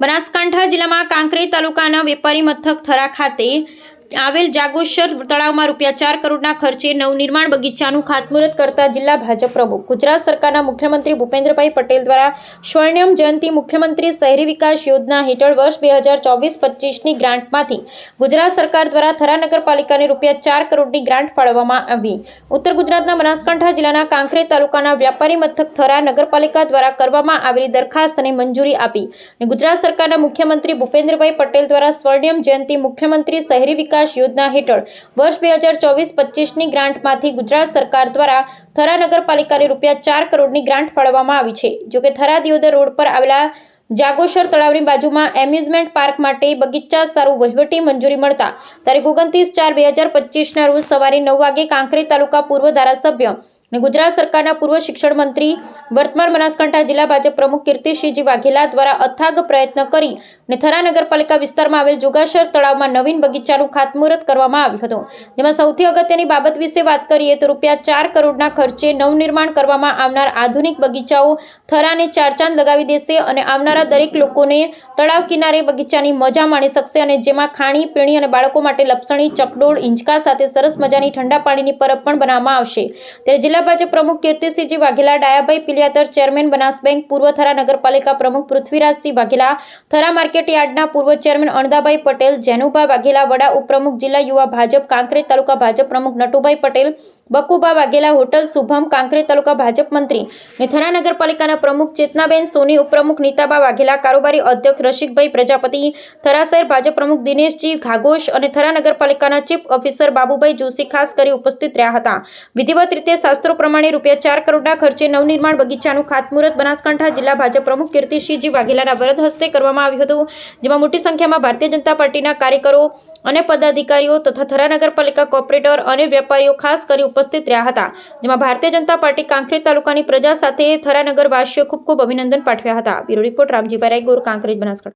બનાસકાંઠા જિલ્લામાં કાંકરી તાલુકાના વેપારી મથક થરા ખાતે આવેલ જાગોશર તળાવમાં રૂપિયા ચાર કરોડના ખર્ચે નવનિર્માણ બગીચાનું ખાતમુહૂર્ત કરતા જિલ્લા ભાજપ પ્રમુખ. ગુજરાત સરકારના મુખ્યમંત્રી ભૂપેન્દ્રભાઈ પટેલ દ્વારા સ્વર્ણિમ જયંતિ મુખ્યમંત્રી શહેરી વિકાસ યોજના હેઠળ વર્ષ બે હજાર ચોવીસ પચીસની ગ્રાન્ટમાંથી ગુજરાત સરકાર દ્વારા થરા નગરપાલિકાને રૂપિયા ચાર કરોડની ગ્રાન્ટ ફાળવવામાં આવી. ઉત્તર ગુજરાતના બનાસકાંઠા જિલ્લાના કાંકરેજ તાલુકાના વ્યાપારી મથક થરા નગરપાલિકા દ્વારા કરવામાં આવેલી દરખાસ્તને મંજૂરી આપી. ગુજરાત સરકારના મુખ્યમંત્રી ભૂપેન્દ્રભાઈ પટેલ દ્વારા સ્વર્ણિમ જયંતિ મુખ્યમંત્રી શહેરી વિકાસ યોજના હેઠળ વર્ષ બે હજાર ચોવીસ પચીસની ગ્રાન્ટમાંથી ગુજરાત સરકાર દ્વારા થરા નગરપાલિકાને રૂપિયા ચાર કરોડની ગ્રાન્ટ ફાળવવામાં આવી છે. જોકે થરા દિયોદર રોડ પર આવેલા જાગોશર તળાવની બાજુમાં એમ્યુઝમેન્ટ પાર્ક માટે બગીચા સારું વહીવટી મંજૂરી મળતા તારીખ ઓગણત્રીસ ચાર બે હજાર પચીસના રોજ સવારે નવ વાગે કાંકરી તાલુકા પૂર્વ ધારાસભ્ય અને ગુજરાત સરકારના પૂર્વ શિક્ષણ મંત્રી વર્તમાન બનાસકાંઠા જિલ્લા ભાજપ પ્રમુખ કીર્તિસિંહજી વાઘેલા દ્વારા અથાગ પ્રયત્ન કરી અને થરા નગરપાલિકા વિસ્તારમાં આવેલ જોગાસર તળાવમાં નવીન બગીચાનું ખાતમુહૂર્ત કરવામાં આવ્યું હતું. જેમાં સૌથી અગત્યની બાબત વિશે વાત કરીએ તો રૂપિયા ચાર કરોડના ખર્ચે નવનિર્માણ કરવામાં આવનાર આધુનિક બગીચાઓ થરાને ચાર ચાંદ લગાવી દેશે અને આવનારા દરેક લોકોને તળાવ કિનારે બગીચાની મજા માણી શકશે અને જેમાં ખાણી, પીણી અને બાળકો માટે લપસણી, ચકડોળ ઇંચકા સાથે સરસ મજાની ઠંડા પાણીની પરબ પણ બનાવવામાં આવશે. ત્યારે જિલ્લા ભાજપ પ્રમુખ કીર્તિસિંહજી વાઘેલા, ડાયાભાઈ પિલિયાતર ચેરમેન બનાસ બેંક પૂર્વ થરા નગરપાલિકા પ્રમુખ પૃથ્વીરાજસિંહ વાઘેલા, થરા માર્કેટ યાર્ડના પૂર્વ ચેરમેન અણદાભાઈ પટેલ જેનુભાઈ વાઘેલા, વડા ઉપપ્રમુખ જિલ્લા યુવા ભાજપ, કાંકરેજ તાલુકા ભાજપ પ્રમુખ નટુભાઈ પટેલ, બકુભા વાઘેલા હોટલ શુભમ, કાંકરેજ તાલુકા ભાજપ મંત્રી અને થરા નગરપાલિકાના પ્રમુખ ચેતનાબેન સોની, ઉપપ્રમુખ નીતાબા વાઘેલા, કારોબારી અધ્યક્ષ રસિકભાઈ પ્રજાપતિ, થરા શહેર ભાજપ પ્રમુખ દિનેશજી ઘાઘોશ અને થરા નગરપાલિકાના ચીફ ઓફિસર બાબુભાઈ જોશી ખાસ કરી ઉપસ્થિત રહ્યા હતા. વિધિવત રીતે શાસ્ત્રો પ્રમાણે રૂપિયા ચાર કરોડના ખર્ચે નવનિર્માણ બગીચાનું ખાતમુહૂર્ત બનાસકાંઠા જિલ્લા ભાજપ પ્રમુખ કીર્તિસિંહજી વાઘેલાના વરદ હસ્તે કરવામાં આવ્યું હતું, જેમાં મોટી સંખ્યામાં ભારતીય જનતા પાર્ટીના કાર્યકરો અને પદાધિકારીઓ તથા થરા નગરપાલિકા કોર્પોરેટર અને વેપારીઓ ખાસ કરી ઉપસ્થિત રહ્યા હતા, જેમાં ભારતીય જનતા પાર્ટી કાંકરેજ તાલુકાની પ્રજા સાથે થરા નગરવાસીઓ ખૂબ ખૂબ અભિનંદન પાઠવ્યા હતા. Bureau report Ramjibhai Raigor, Kankrej, Banaskantha.